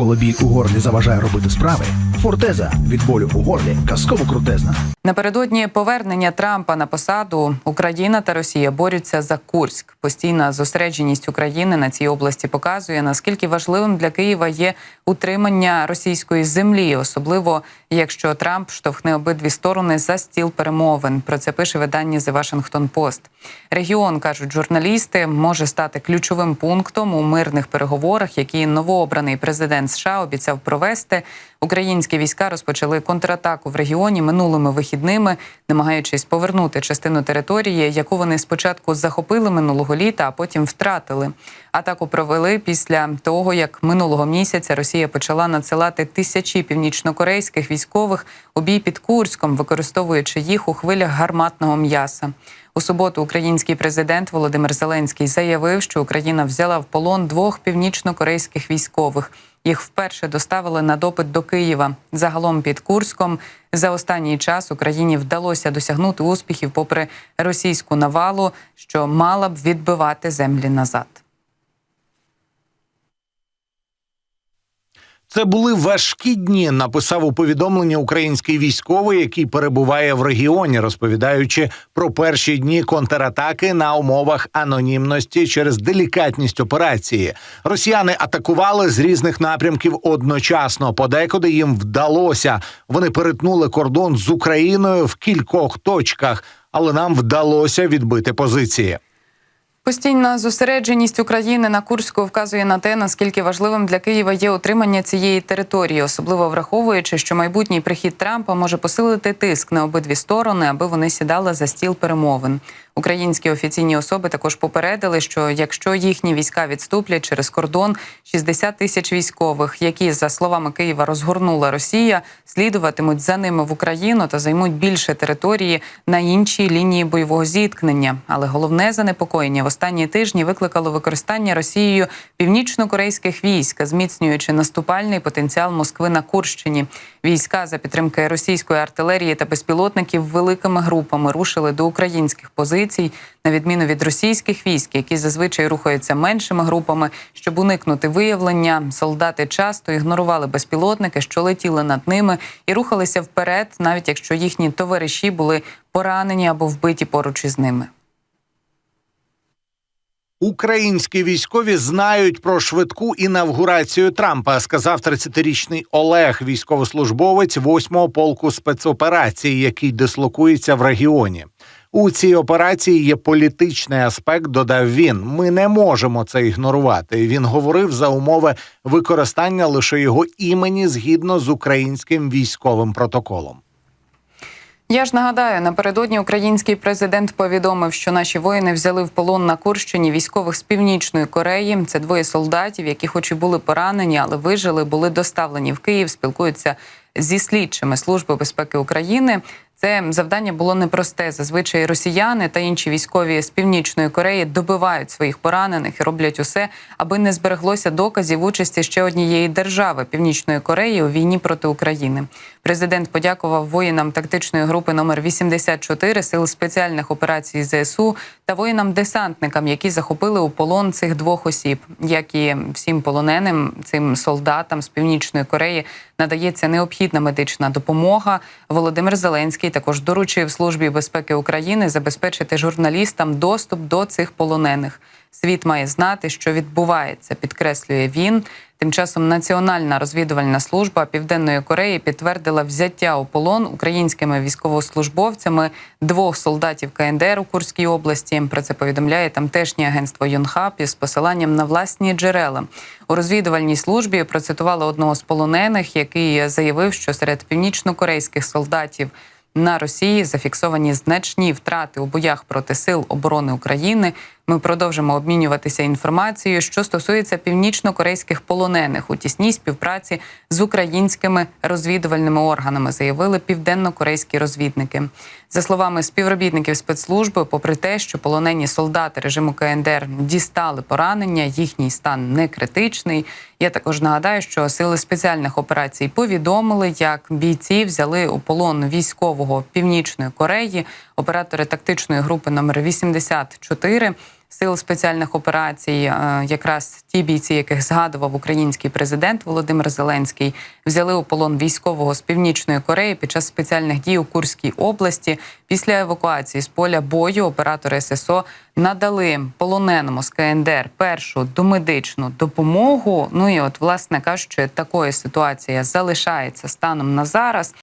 Коли біль у горлі заважає робити справи, фортеза від болю у горлі казково крутезна. Напередодні повернення Трампа на посаду Україна та Росія борються за Курськ. Постійна зосередженість України на цій області показує наскільки важливим для Києва є утримання російської землі, особливо якщо Трамп штовхне обидві сторони за стіл перемовин. Про це пише видання The Washington Post. Регіон кажуть журналісти, може стати ключовим пунктом у мирних переговорах, які новообраний президент США обіцяв провести. Українські війська розпочали контратаку в регіоні минулими вихідними, намагаючись повернути частину території, яку вони спочатку захопили минулого літа, а потім втратили. Атаку провели після того, як минулого місяця Росія почала надсилати тисячі північнокорейських військових у бій під Курськом, використовуючи їх у хвилях гарматного м'яса. У суботу український президент Володимир Зеленський заявив, що Україна взяла в полон двох північно-корейських військових. Їх вперше доставили на допит до Києва. Загалом під Курском за останній час Україні вдалося досягнути успіхів, попри російську навалу, що мала б відбивати землі назад. Це були важкі дні. Написав у повідомленні український військовий, який перебуває в регіоні, розповідаючи про перші дні контратаки на умовах анонімності через делікатність операції. Росіяни атакували з різних напрямків одночасно. Подекуди їм вдалося. Вони перетнули кордон з Україною в кількох точках, але нам вдалося відбити позиції. Постійна зосередженість України на Курську вказує на те, наскільки важливим для Києва є отримання цієї території, особливо враховуючи, що майбутній прихід Трампа може посилити тиск на обидві сторони, аби вони сідали за стіл перемовин. Українські офіційні особи також попередили, що якщо їхні війська відступлять через кордон, 60 тисяч військових, які за словами Києва розгорнула Росія, слідуватимуть за ними в Україну та займуть більше території на іншій лінії бойового зіткнення. Але головне занепокоєння в останні тижні викликало використання Росією північно-корейських військ, зміцнюючи наступальний потенціал Москви на Курщині. Війська за підтримки російської артилерії та безпілотників великими групами рушили до українських позицій, на відміну від російських військ, які зазвичай рухаються меншими групами, щоб уникнути виявлення. Солдати часто ігнорували безпілотники, що летіли над ними, і рухалися вперед, навіть якщо їхні товариші були поранені або вбиті поруч із ними. Українські військові знають про швидку інавгурацію Трампа, сказав 30-річний Олег, військовослужбовець 8-го полку спецоперацій, який дислокується в регіоні. У цій операції є політичний аспект. Додав він. Ми не можемо це ігнорувати. Він говорив за умови використання лише його імені згідно з українським військовим протоколом. Я ж нагадаю, напередодні український президент повідомив, що наші воїни взяли в полон на Курщині військових з північної Кореї. Це двоє солдатів, які, хоч і були поранені, але вижили, були доставлені в Київ. Спілкуються зі слідчими служби безпеки України. Це завдання було непросте. Зазвичай росіяни та інші військові з північної Кореї добивають своїх поранених і роблять усе, аби не збереглося доказів участі ще однієї держави Північної Кореї у війні проти України. Президент подякував воїнам тактичної групи номер 84 сил спеціальних операцій ЗСУ та воїнам-десантникам, які захопили у полон цих двох осіб, як і всім полоненим цим солдатам з північної Кореї надається необхідна медична допомога. Володимир Зеленський також доручив службі безпеки України забезпечити журналістам доступ до цих полонених. Світ має знати, що відбувається, підкреслює він. Тим часом Національна розвідувальна служба Південної Кореї підтвердила взяття у полон українськими військовослужбовцями двох солдатів КНДР у Курській області. Про це повідомляє тамтешнє агентство Йонхап із посиланням на власні джерела. У розвідувальній службі процитували одного з полонених, який заявив, що серед північно-корейських солдатів. На Росії зафіксовані значні втрати у боях проти сил оборони України. Ми продовжимо обмінюватися інформацією, що стосується північно-корейських полонених у тісній співпраці з українськими розвідувальними органами, заявили південно-корейські розвідники. За словами співробітників спецслужби, попри те, що полонені солдати режиму КНДР дістали поранення, їхній стан не критичний. Я також нагадаю, що сили спеціальних операцій повідомили, як бійці взяли у полон військового північної Кореї, оператори тактичної групи номер 84 сил спеціальних операцій, е, якраз ті бійці, яких згадував український президент Володимир Зеленський, взяли у полон військового з північної Кореї під час спеціальних дій у Курській області. Після евакуації з поля бою оператори ССО надали полоненому з КНДР першу домедичну допомогу. Ну і от, власне кажучи, такою ситуація залишається станом на зараз.